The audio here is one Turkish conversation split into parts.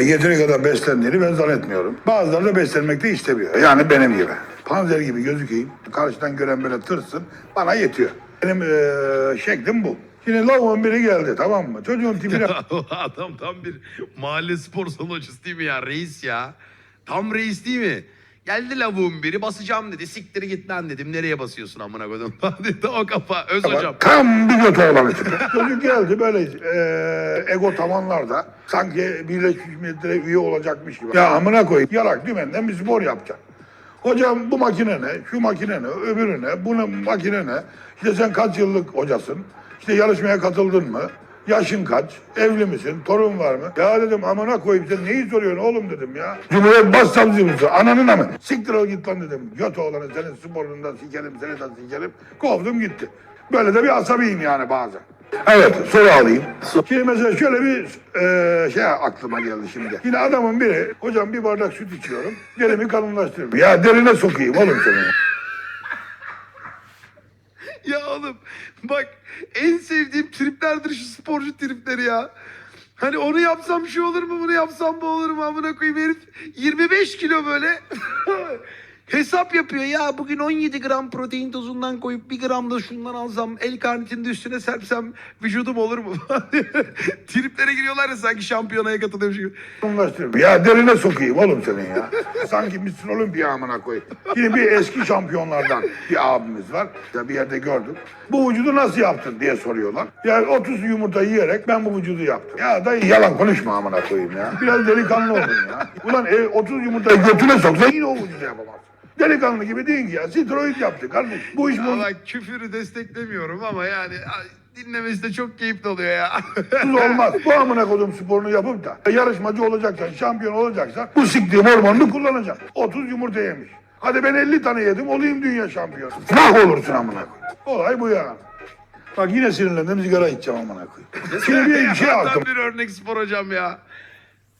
yeteri kadar beslendiğini ben zannetmiyorum. Bazıları da beslenmek de istemiyor. Yani benim gibi. Panzer gibi gözükeyim. Karşıdan gören böyle tırsın. Bana yetiyor. Benim e, şeklim bu. Şimdi lavuğun biri geldi tamam mı? Çocuğun tipine Adam tam bir mahalle spor salonu değil mi ya? Reis ya. Tam reis değil mi? Geldi lavuğun biri basacağım dedi. Siktir git lan dedim. Nereye basıyorsun amına koydum? dedi o kafa. Öz hocam. Tam bir götü olan için. Çocuk geldi böyle e, ego tavanlarda sanki Birleşmiş Milletler'e üye olacakmış gibi. Ya amına koyayım yarak dümenden bir spor yapacak. Hocam bu makine ne, şu makine ne, öbürü ne, bu ne, makine ne? İşte sen kaç yıllık hocasın? İşte yarışmaya katıldın mı? Yaşın kaç? Evli misin? Torun var mı? Ya dedim amına koyayım sen neyi soruyorsun oğlum dedim ya. Cumhuriyet Başsavcısı ananın mı? Siktir ol git lan dedim. Göt oğlanı senin sporundan sikerim seni de sikerim. Kovdum gitti. Böyle de bir asabiyim yani bazen. Evet soru alayım. Şimdi mesela şöyle bir e, şey aklıma geldi şimdi. Yine adamın biri hocam bir bardak süt içiyorum. Derimi kalınlaştırıyorum. Ya derine sokayım oğlum seni. Ya oğlum bak en sevdiğim triplerdir şu sporcu tripleri ya. Hani onu yapsam şu olur mu bunu yapsam bu olur mu amına koyayım herif 25 kilo böyle hesap yapıyor ya bugün 17 gram protein tozundan koyup 1 gram da şundan alsam el karnitini de üstüne serpsem vücudum olur mu? Triplere giriyorlar ya sanki şampiyonaya katılıyormuş gibi. Kalınlaştırıyorum. Ya derine sokayım oğlum senin ya. Sanki Mr. Olympia amına koyayım. Yine bir eski şampiyonlardan bir abimiz var. Ya bir yerde gördüm. Bu vücudu nasıl yaptın diye soruyorlar. Yani 30 yumurta yiyerek ben bu vücudu yaptım. Ya dayı yalan konuşma amına koyayım ya. Biraz delikanlı olun ya. Ulan e, 30 yumurtayı götüne soksan yine o vücudu yapamazsın. Delikanlı gibi değil ki ya. Steroid yaptı kardeş. Bu iş bu. Ama küfürü desteklemiyorum ama yani dinlemesi de çok keyifli oluyor ya. olmaz. Bu amına kodum sporunu yapıp da yarışmacı olacaksan, şampiyon olacaksan bu siktiğim hormonunu kullanacaksın. 30 yumurta yemiş. Hadi ben 50 tane yedim olayım dünya şampiyonu. Nah olursun amına koyayım. Olay bu ya. Bak yine sinirlendim sigara içeceğim amına koyayım. Şimdi bir şey Tam aklıma bir örnek spor hocam ya.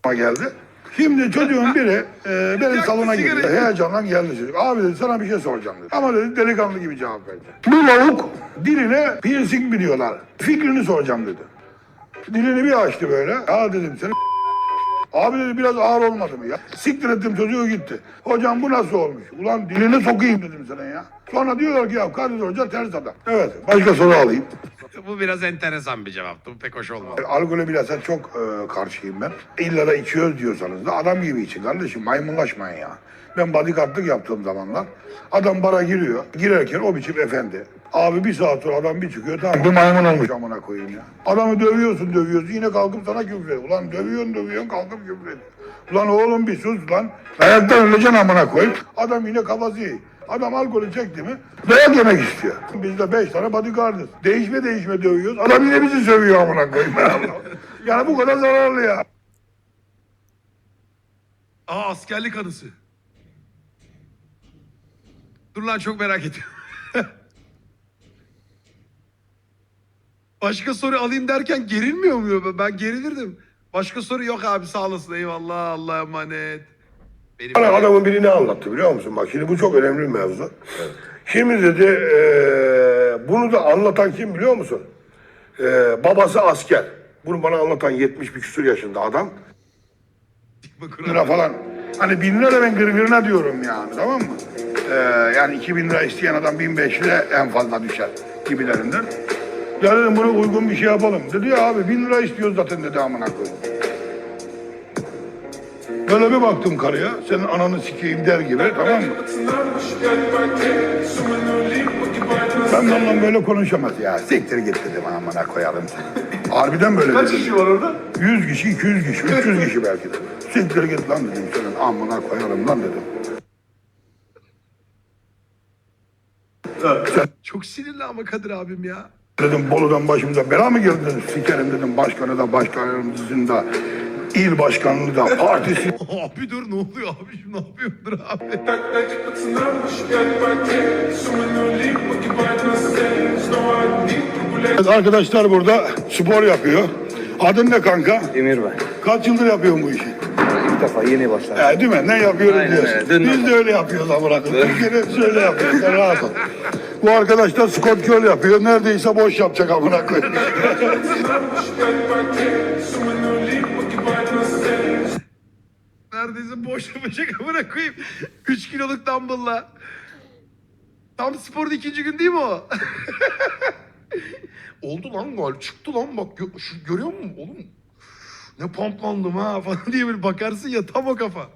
geldi. Şimdi çocuğun biri e, benim salona girdi. Heyecandan geldi çocuk. Abi dedi sana bir şey soracağım dedi. Ama dedi delikanlı gibi cevap verdi. Bu lavuk diline piercing biliyorlar. Fikrini soracağım dedi. Dilini bir açtı böyle. Ya dedim seni Abi dedi biraz ağır olmadı mı ya? Siktir ettim çocuğu gitti. Hocam bu nasıl olmuş? Ulan dilini sokayım dedim sana ya. Sonra diyorlar ki ya Kadir Hoca ters adam. Evet başka soru alayım. Bu biraz enteresan bir cevaptı. Bu pek hoş olmadı. Alkole bilhassa çok e, karşıyım ben. İlla da içiyoruz diyorsanız da adam gibi için kardeşim maymunlaşmayın ya. Ben bodyguardlık yaptığım zamanlar adam bara giriyor. Girerken o biçim efendi. Abi bir saat sonra adam bir çıkıyor tamam bir maymun olmuş amına koyayım ya. Adamı dövüyorsun dövüyorsun yine kalkıp sana küfür ediyor. Ulan dövüyorsun dövüyorsun kalkıp küfür ediyor. Ulan oğlum bir sus lan. Ayaktan öleceksin amına koyayım. Adam yine kafası iyi. Adam alkolü çekti mi dayak yemek istiyor. Biz de beş tane bodyguardız. Değişme değişme dövüyoruz. Adam yine bizi sövüyor amına koyayım. yani bu kadar zararlı ya. Aa askerlik anısı. Dur lan çok merak ettim. Başka soru alayım derken gerilmiyor muyum? Ben gerilirdim. Başka soru yok abi sağ olasın eyvallah Allah'a emanet. Benim Bana adamın biri ne anlattı biliyor musun? Bak şimdi bu çok önemli bir mevzu. Şimdi dedi eee, bunu da anlatan kim biliyor musun? Eee, babası asker. Bunu bana anlatan 70 bir küsur yaşında adam. lira falan. Hani bin lira da ben gırgırına diyorum yani tamam mı? Ee, yani 2000 lira isteyen adam 1500 lira en fazla düşer gibilerinden. Ya dedim bunu uygun bir şey yapalım. Dedi ya abi bin lira istiyoruz zaten dedi amına koyayım. Böyle bir baktım karıya, senin ananı sikeyim der gibi tamam mı? Ben de onunla böyle konuşamaz ya. Siktir git dedim amına koyalım seni. Harbiden böyle Kaç kişi var orada? 100 kişi, 200 kişi, 300 kişi belki de. Siktir git lan dedim senin amına koyalım lan dedim. Çok sinirli ama Kadir abim ya. Dedim Bolu'dan başımıza bela mı geldi dedim. Sikerim dedim başkanı da başkanımızın da il başkanını da partisi... abi dur ne oluyor abi şimdi ne yapıyordur abi? Arkadaşlar burada spor yapıyor. Adın ne kanka? Emir ben. Kaç yıldır yapıyorsun bu işi? İlk defa yeni başladım. Ee, değil mi? Ne yapıyoruz Aynen diyorsun. öyle, Biz de öyle yapıyoruz amına koyayım. Türkiye'de hepsi öyle yapıyor. Sen rahat ol. Bu arkadaş da Scott Köl yapıyor. Neredeyse boş yapacak amına koyayım. neredeyse boş yapacak amına koyayım. 3 kiloluk dumbbell'la. Tam sporda ikinci gün değil mi o? Oldu lan gol. Çıktı lan bak. Şu, görüyor musun oğlum? Ne pomplandım ha falan diye böyle bakarsın ya tam o kafa.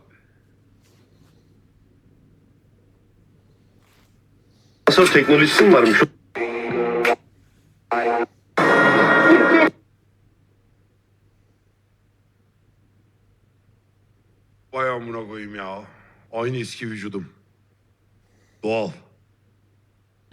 Nasıl teknolojisi mi varmış? Vay amına koyayım ya. Aynı eski vücudum. Doğal.